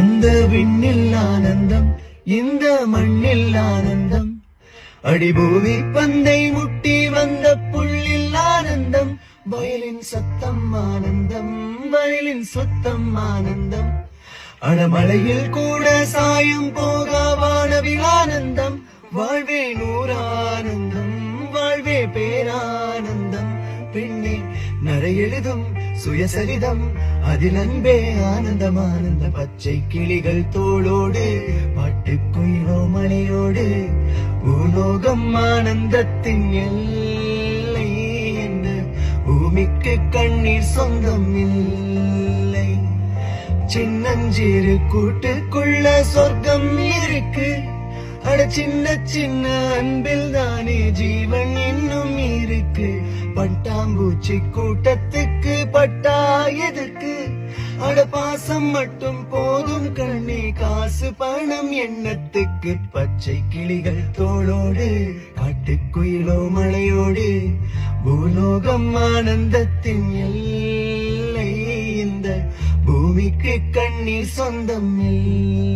அந்த விண்ணில் ஆனந்தம் இந்த மண்ணில் ஆனந்தம். அடிபூவி பந்தை முட்டி வந்த புள்ளில் ஆனந்தம். வயலின் சத்தம் ஆனந்தம் வயலின் சுத்தம் ஆனந்தம். அடமலையில் கூட சாயம் போகாவானவில் ஆனந்தம். வாழ்வே நூறானந்தம் வாழ்வே பேரானந்தம். பெண்ணே நரை எழுதும் சுயசரிதம் அதில் அன்பே ஆனந்தம் ஆனந்த பச்சை கிளிகள் தோளோடு பாட்டுக்குயிலோ மணியோடு பூலோகம் ஆனந்தத்தின் எல்லை என்று பூமிக்கு கண்ணீர் சொந்தம் இல்லை. சின்னஞ்சிறு கூட்டுக்குள்ள சொர்க்கம் இருக்கு. அட சின்ன சின்ன அன்பில் தானே ஜீவன் இன்னும் பட்டாம்பூச்சி கூட்டத்துக்கு பட்டா எதுக்கு? அட பாசம் மட்டும் போதும் கண்ணே காசு பணம் எண்ணத்துக்கு பச்சை கிளிகள் தோளோடு காட்டுக்குயிலோ மலையோடு பூலோகம் ஆனந்தத்தின் எல்லை இந்த பூமிக்கு கண்ணீர் சொந்தம் இல்லை